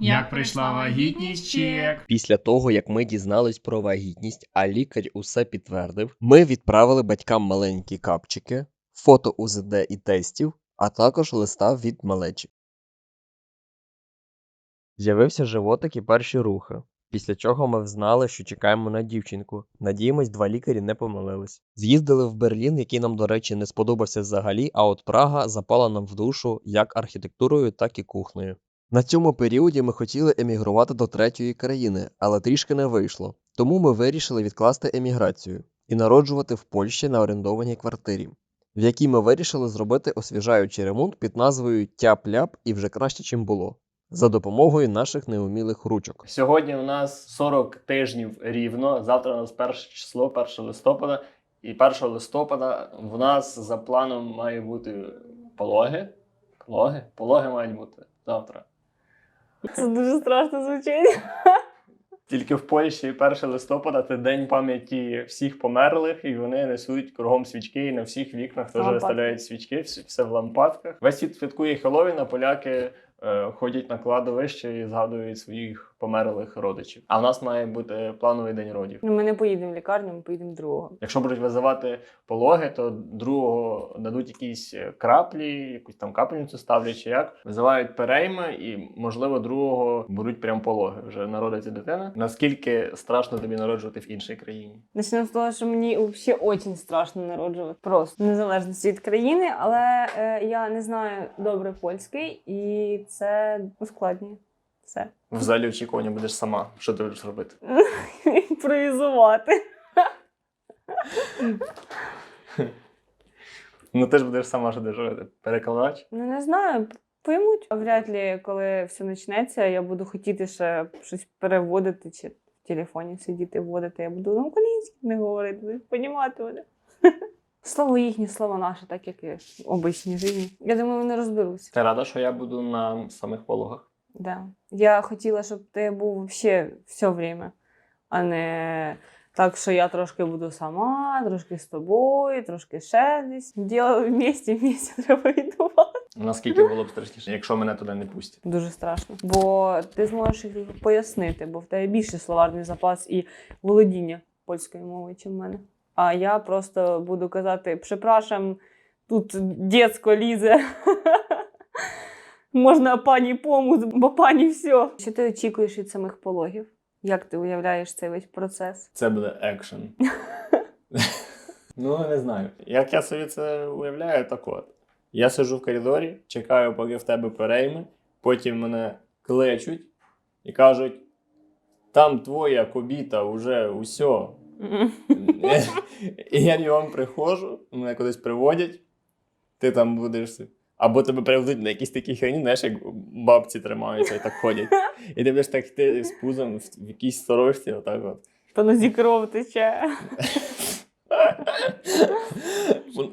Як прийшла вагітність, чек. Після того, як ми дізнались про вагітність, а лікар усе підтвердив, ми відправили батькам маленькі капчики, фото УЗД і тестів, а також листа від малечі. З'явився животик і перші рухи. Після чого ми взнали, що чекаємо на дівчинку. Надіємось, два лікарі не помилились. З'їздили в Берлін, який нам, до речі, не сподобався взагалі, а от Прага запала нам в душу як архітектурою, так і кухнею. На цьому періоді ми хотіли емігрувати до третьої країни, але трішки не вийшло. Тому ми вирішили відкласти еміграцію і народжувати в Польщі на орендованій квартирі, в якій ми вирішили зробити освіжаючий ремонт під назвою Тяп-ляп і вже краще, чим було, за допомогою наших неумілих ручок. Сьогодні у нас 40 тижнів рівно. Завтра у нас перше число, 1 листопада. І 1 листопада в нас за планом має бути пологи. Пологи? Пологи мають бути завтра. Це дуже страшно звучить. Тільки в Польщі 1 листопада це день пам'яті всіх померлих, і вони несуть кругом свічки, і на всіх вікнах теж виставляють свічки, все в лампадках. Весь світ святкує Хеловіна, а поляки ходять на кладовище і згадують своїх померлих родичів. А в нас має бути плановий день родів. Ну, ми не поїдемо в лікарню, ми поїдемо другого. Якщо будуть визивати пологи, то другого дадуть якісь е, краплі, якусь там капельницю ставлять чи як. Визивають перейми, і можливо другого будуть прям пологи. Вже народиться дитина. Наскільки страшно тобі народжувати в іншій країні? Начнемо з того, що мені взагалі дуже страшно народжувати. Просто незалежно від країни, але е, я не знаю добре польський, і це ускладнює все. В залі очікування будеш сама. Що ти будеш робити? Імпровізувати. Ну ти ж будеш сама що робити? Перекладач? Ну не знаю. Поймуть. Вряд ли, коли все почнеться, я буду хотіти ще щось переводити чи в телефоні сидіти, вводити. Я буду на українській не говорити, понімати мене. Слово їхнє, слово наше, так як і в обичній житті. Я думаю, вони розберуться. Ти рада, що я буду на самих пологах? Да. Я хотіла, щоб ти був взагалі все время, а не так, що я трошки буду сама, трошки з тобою, трошки ще десь. Діло вместе, вместе треба відбувати. Наскільки було б страшніше, якщо мене туди не пустять? Дуже страшно. Бо ти зможеш їх пояснити, бо в тебе більше словарний запас і володіння польською мовою, ніж в мене. А я просто буду казати: припрашам, тут дєцько лізе. Можна пані помус, бо пані все. Що ти очікуєш від самих пологів? Як ти уявляєш цей весь процес? Це буде екшен. ну, не знаю. Як я собі це уявляю, так от. Я сиджу в коридорі, чекаю, поки в тебе перейми, потім мене кличуть і кажуть: там твоя кобіта вже усьо. І я бігом приходжу, мене кудись приводять, ти там будеш. Або тебе приведуть на якісь такі хрені, знаєш, як бабці тримаються і так ходять. І ти будеш так йти з пузом в, в якійсь сорочці, отак от. По нозі кров тече.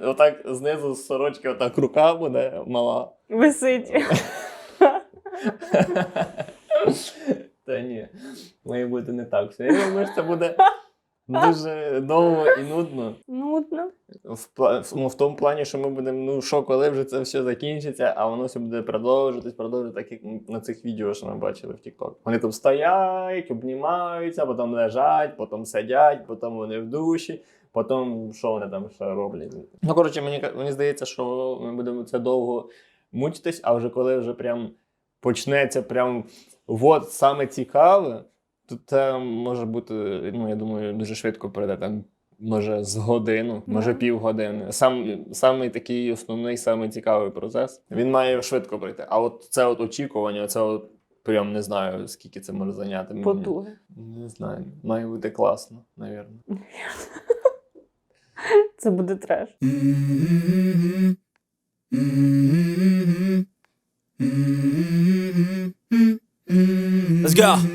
Отак знизу з сорочки отак рука буде мала. Висить. Та ні, має бути не так. все. Я думаю, що це буде дуже довго і нудно. Нудно. В, ну, в тому плані, що ми будемо, ну що, коли вже це все закінчиться, а воно все буде продовжуватись, продовжуватись, так як на цих відео, що ми бачили в TikTok. Вони там стоять, обнімаються, потім лежать, потім сидять, потім вони в душі, потім що вони там ще роблять. Ну, коротше, мені, мені здається, що ми будемо це довго мучитись, а вже коли вже прям почнеться прям от саме цікаве, це може бути, ну я думаю, дуже швидко пройде там. Може, з годину, може півгодини. Сам самий такий основний, самий цікавий процес. Він має швидко пройти. А от це от очікування, це от прям не знаю, скільки це може зайняти. Мені- Потуги. Не знаю. Має бути класно, навірно. Це буде треш. Let's go.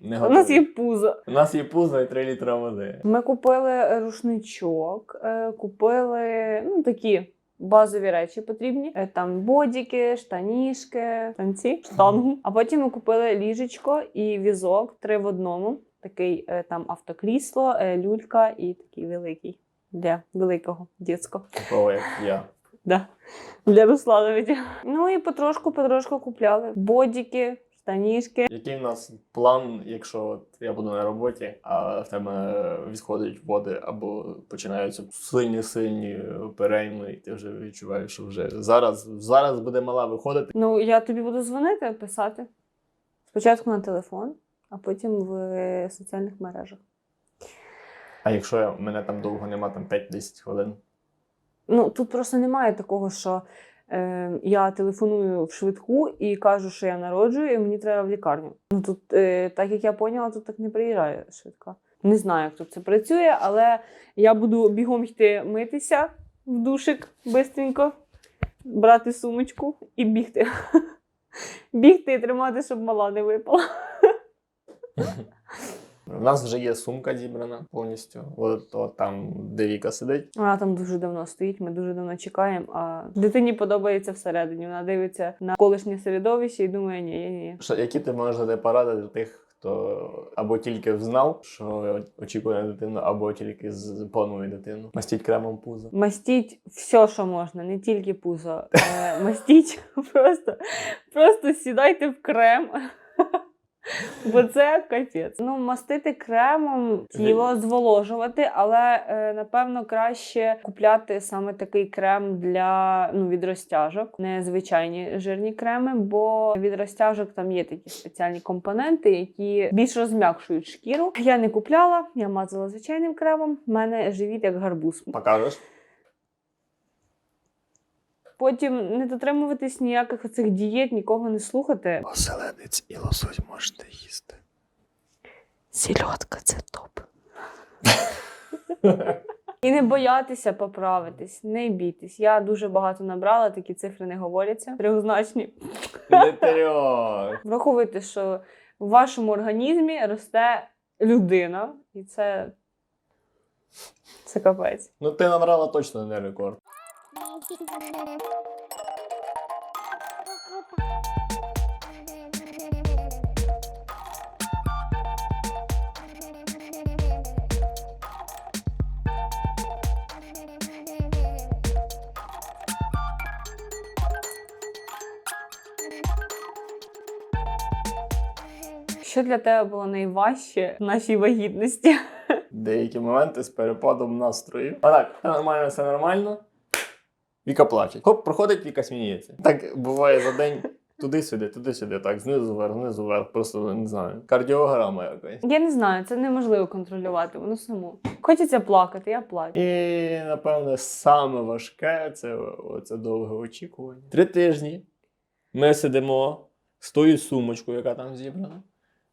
не У нас є пузо. У нас є пузо і 3 літра води. Ми купили рушничок, е, купили ну, такі базові речі потрібні. Е, Там бодіки, штанішки, танці, штангу. А потім ми купили ліжечко і візок три в одному. Такий е, там автокрісло, люлька і такий великий для великого дітського. Такого як я. Да. Для Руслановича. Ну і потрошку, потрошку купляли бодіки, штанішки. Який в нас план, якщо от я буду на роботі, а в тебе відходять води або починаються сильні сильні перейми, і ти вже відчуваєш, що вже зараз, зараз буде мала виходити. Ну, я тобі буду дзвонити, писати. Спочатку на телефон, а потім в соціальних мережах. А якщо я, мене там довго нема, там 5-10 хвилин. Ну, тут просто немає такого, що я телефоную в швидку і кажу, що я народжую, і мені треба в лікарню. Ну тут, е, так як я поняла, тут так не приїжджає швидка. Не знаю, як тут це працює, але я буду бігом йти митися в душик бистренько, брати сумочку і бігти. Бігти і тримати, щоб мала не випала. У нас вже є сумка зібрана повністю. От, от там, де Віка сидить. Вона там дуже давно стоїть, ми дуже давно чекаємо. А дитині подобається всередині. Вона дивиться на колишнє середовище і думає, ні, ні, ні. Що, які ти можеш дати поради для тих, хто або тільки взнав, що очікує на дитину, або тільки з- планує дитину. Мастіть кремом пузо. Мастіть все, що можна, не тільки пузо. Е, мастіть просто, просто сідайте в крем. Бо це капець. Ну, мастити кремом тіло, зволожувати, але е, напевно краще купляти саме такий крем для ну, від розтяжок, не звичайні жирні креми, бо від розтяжок там є такі спеціальні компоненти, які більш розм'якшують шкіру. Я не купляла, я мазала звичайним кремом. У мене живіт як гарбуз. Покажеш? Потім не дотримуватись ніяких оцих дієт, нікого не слухати. Оселедець і лосось можете їсти. Сільотка це топ. І не боятися поправитись, не бійтесь. Я дуже багато набрала, такі цифри не говоряться. Трьохзначні. Не трьох. Враховуйте, що в вашому організмі росте людина, і це. Це капець. Ну ти набрала точно не рекорд. Що для тебе було найважче в нашій вагітності? Деякі моменти з перепадом настрою. А так, нормально, все нормально. Віка плаче. Хоп, проходить, Віка сміється. Так буває за день туди-сюди, туди-сюди, так, знизу вверх, знизу вверх, просто не знаю. Кардіограма якась. Я не знаю, це неможливо контролювати, воно само. Хочеться плакати, я плачу. І, напевне, саме важке це оце довге очікування. Три тижні ми сидимо з тою сумочкою, яка там зібрана,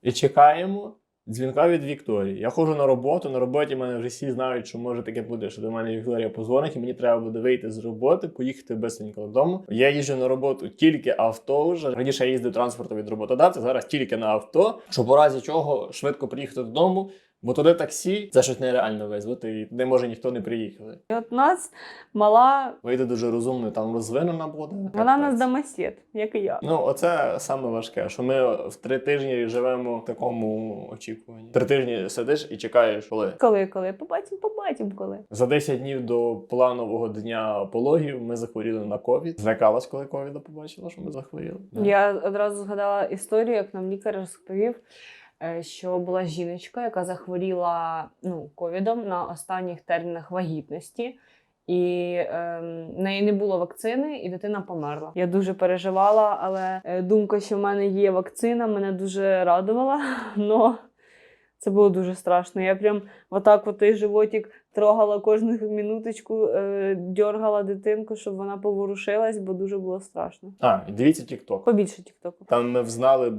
і чекаємо дзвінка від Вікторії. Я ходжу на роботу, на роботі мене вже всі знають, що може таке буде, що до мене Вікторія позвонить, і мені треба буде вийти з роботи, поїхати безсенько додому. Я їжджу на роботу тільки авто вже. Раніше я їздив транспортом від роботодавця, зараз тільки на авто, щоб у разі чого швидко приїхати додому. Бо туди таксі це щось нереально визвати, і туди може ніхто не приїхати. І от нас мала, Вийде дуже розумно, там розвинена буде. вона нас домосід, як і я. Ну, оце саме важке, що ми в три тижні живемо в такому очікуванні. Три тижні сидиш і чекаєш, коли. Коли, коли? Побачимо, побачимо, коли. За 10 днів до планового дня пологів ми захворіли на ковід. Злякалась, коли ковіда побачила, що ми захворіли. Я одразу згадала історію, як нам лікар розповів, що була жіночка, яка захворіла ну, ковідом на останніх термінах вагітності. І в неї не було вакцини, і дитина померла. Я дуже переживала, але е, думка, що в мене є вакцина, мене дуже радувала. Но це було дуже страшно. Я прям отак от той животик трогала кожну минуточку, е, дьоргала дитинку, щоб вона поворушилась, бо дуже було страшно. А, дивіться TikTok. Побільше тіктоку. Там ми взнали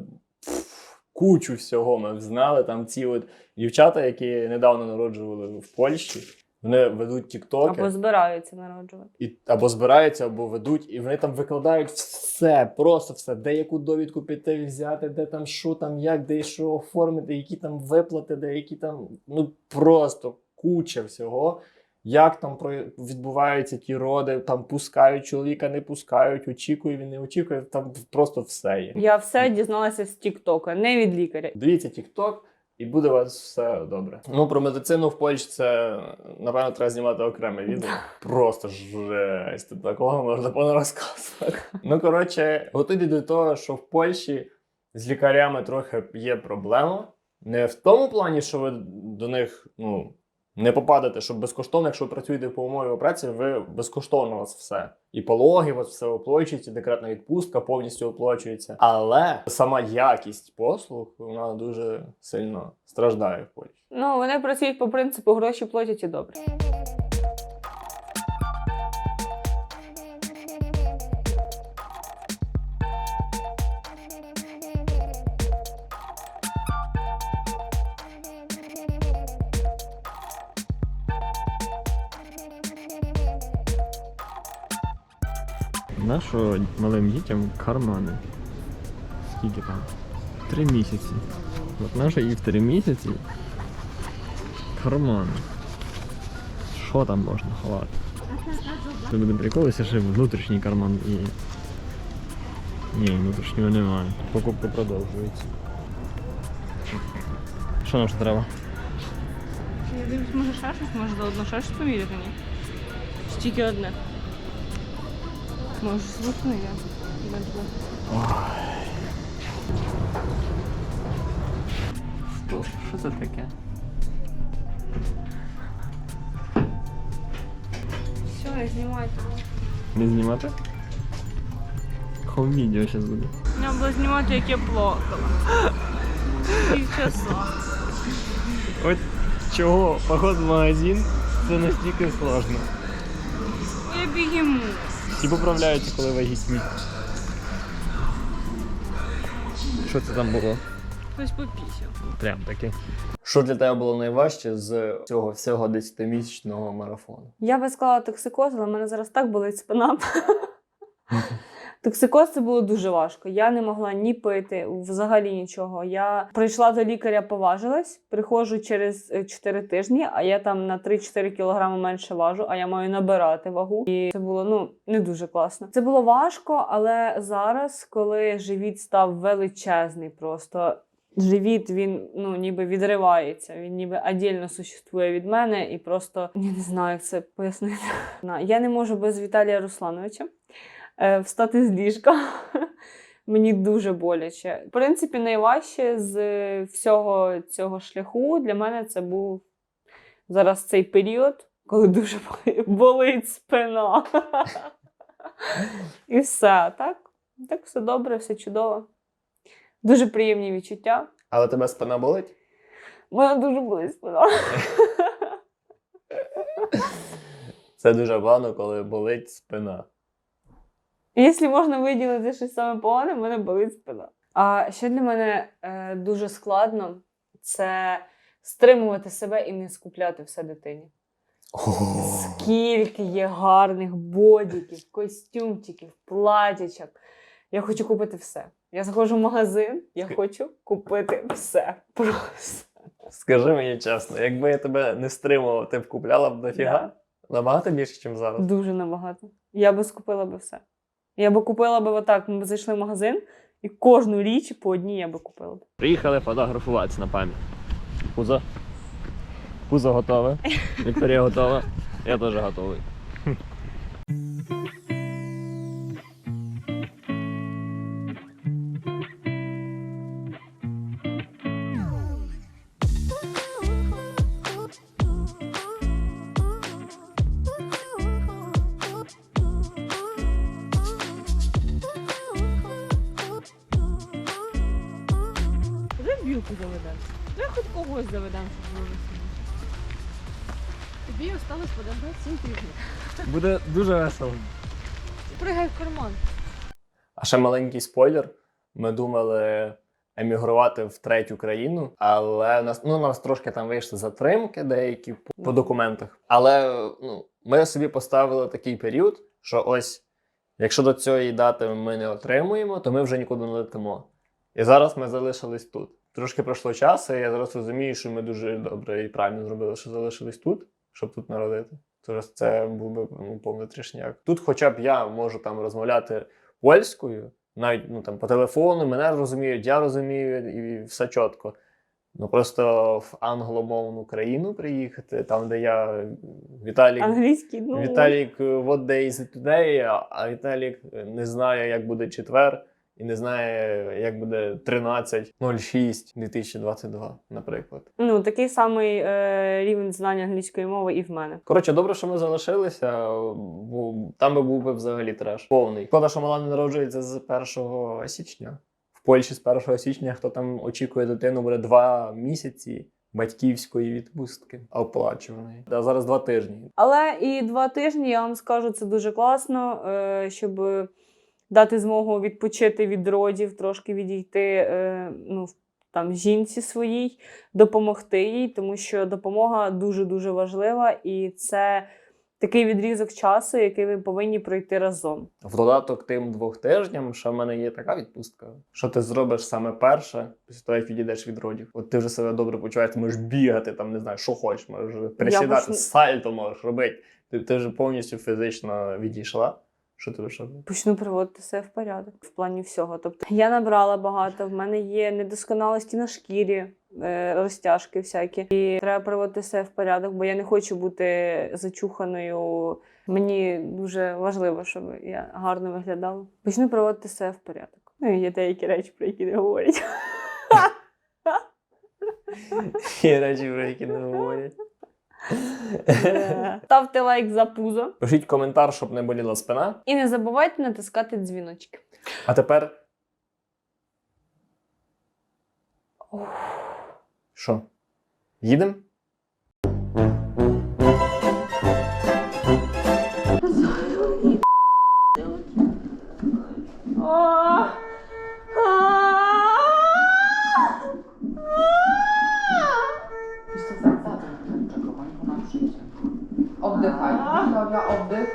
кучу всього. Ми взнали там ці от дівчата, які недавно народжували в Польщі. Вони ведуть тіктоки Або збираються народжувати. і або збираються, або ведуть, і вони там викладають все, просто все, де яку довідку піти взяти, де там що там, як, де що оформити, які там виплати, де які там, ну просто куча всього. Як там відбуваються ті роди, там пускають чоловіка, не пускають, очікує він, не очікує. Там просто все є. Я все дізналася з Тіктока, не від лікаря. Дивіться TikTok, і буде у вас все добре. Ну про медицину в Польщі це напевно треба знімати окреме відео. Просто жесть. Такого можна розказувати. Ну коротше, готуйте до того, що в Польщі з лікарями трохи є проблема. Не в тому плані, що ви до них ну. Не попадете, щоб безкоштовно, якщо ви працюєте по умові праці, ви безкоштовно у вас все. І пологи, у вас все оплачується, декретна відпустка повністю оплачується. Але сама якість послуг вона дуже сильно страждає в Польщі. Ну, вони працюють по принципу гроші платять і добре. Нашого малим дітям кармани. Скільки там? Три місяці. От наша і в три місяці кармани. Що там можна ховати? Це буде прикол, якщо ще внутрішній карман і. Ні, внутрішнього немає. Покупка продовжується. Що нам ще треба? Я дивлюсь, може ще щось, може заодно ще щось поміряти, ні? Чи тільки одне. Може, звукни я. Що це таке? Все, не знімайте. Не знімати? Хом відео зараз буде. Я буду знімати, як я плакала. Півчаса. От чого поход в магазин це настільки сложно. Я бігему. Всі поправляються, коли вагітні. Що це там було? Хтось попісяв. Прям таки. Що для тебе було найважче з цього всього 10-місячного марафону? Я би сказала токсикоз, але в мене зараз так болить спина. Токсикоз це було дуже важко. Я не могла ні пити, взагалі нічого. Я прийшла до лікаря, поважилась, приходжу через е, 4 тижні, а я там на 3-4 кілограми менше важу, а я маю набирати вагу. І це було ну не дуже класно. Це було важко, але зараз, коли живіт став величезний, просто живіт він ну ніби відривається. Він ніби отдельно существує від мене, і просто я не знаю, як це пояснити. Я не можу без Віталія Руслановича е, встати з ліжка. Мені дуже боляче. В принципі, найважче з всього цього шляху для мене це був зараз цей період, коли дуже болить спина. І все. Так, так все добре, все чудово. Дуже приємні відчуття. Але тебе спина болить? У мене дуже болить спина. Це дуже погано, коли болить спина. Якщо можна виділити щось саме погане, в мене болить спина. А ще для мене е, дуже складно це стримувати себе і не скупляти все дитині. Скільки є гарних бодіків, костюмчиків, платячок. Я хочу купити все. Я заходжу в магазин, я хочу купити все. Просто. Скажи мені чесно, якби я тебе не стримував, ти б купляла б дофіга? Да. Набагато більше, ніж зараз. Дуже набагато. Я би скупила би все. Я би купила би отак. Ми б зайшли в магазин, і кожну річ по одній я би купила б. Приїхали фотографуватися на пам'ять. Пузо. Пузо готове. Вікторія готова. Я теж готовий. Когось заведемо, щоб було. Тобі осталось подождати 7 тижнів. Буде дуже весело. Пригай в карман. А ще маленький спойлер. Ми думали емігрувати в третю країну, але у нас ну у нас трошки там вийшли затримки деякі по, по документах. Але ну ми собі поставили такий період, що ось якщо до цієї дати ми не отримуємо, то ми вже нікуди не летимо. І зараз ми залишились тут. Трошки пройшло часу, і я зараз розумію, що ми дуже добре і правильно зробили, що залишились тут, щоб тут народити. Тож це був би ну, повний трішняк. Тут, хоча б я можу там розмовляти польською, навіть ну, там, по телефону, мене розуміють, я розумію, і все чітко. Ну просто в англомовну країну приїхати, там, де я Віталік. Англійський, ну. Віталік, е, what day is it today, а- Віталік е, не знає, як буде четвер, і не знає, як буде 13.06.2022, наприклад. Ну, такий самий е, рівень знання англійської мови і в мене. Коротше, добре, що ми залишилися, бо там би був би взагалі треш. Повний. Шкода, що мала не народжується з 1 січня. В Польщі з 1 січня, хто там очікує дитину, буде два місяці батьківської відпустки оплачуваної. А зараз два тижні. Але і два тижні, я вам скажу, це дуже класно, е, щоб дати змогу відпочити від родів, трошки відійти е, ну, там, жінці своїй, допомогти їй, тому що допомога дуже-дуже важлива, і це такий відрізок часу, який ви повинні пройти разом. В додаток тим двох тижням, що в мене є така відпустка, що ти зробиш саме перше, після того, як відійдеш від родів. От ти вже себе добре почуваєш, ти можеш бігати, там не знаю, що хочеш, можеш присідати, почну- сальто можеш робити. Ти, ти вже повністю фізично відійшла. Що ти будеш? Почну приводити себе в порядок в плані всього. Тобто я набрала багато, в мене є недосконалості на шкірі, е, розтяжки всякі. І треба приводити себе в порядок, бо я не хочу бути зачуханою. Мені дуже важливо, щоб я гарно виглядала. Почну приводити себе в порядок. Ну є деякі речі, про які не говорять. Є речі, про які не говорять. Ставте лайк за пузо Пишіть коментар, щоб не боліла спина. і не забувайте натискати дзвіночки. А тепер. Що? Їдемо? Oddychaj. Uwaga, oddech,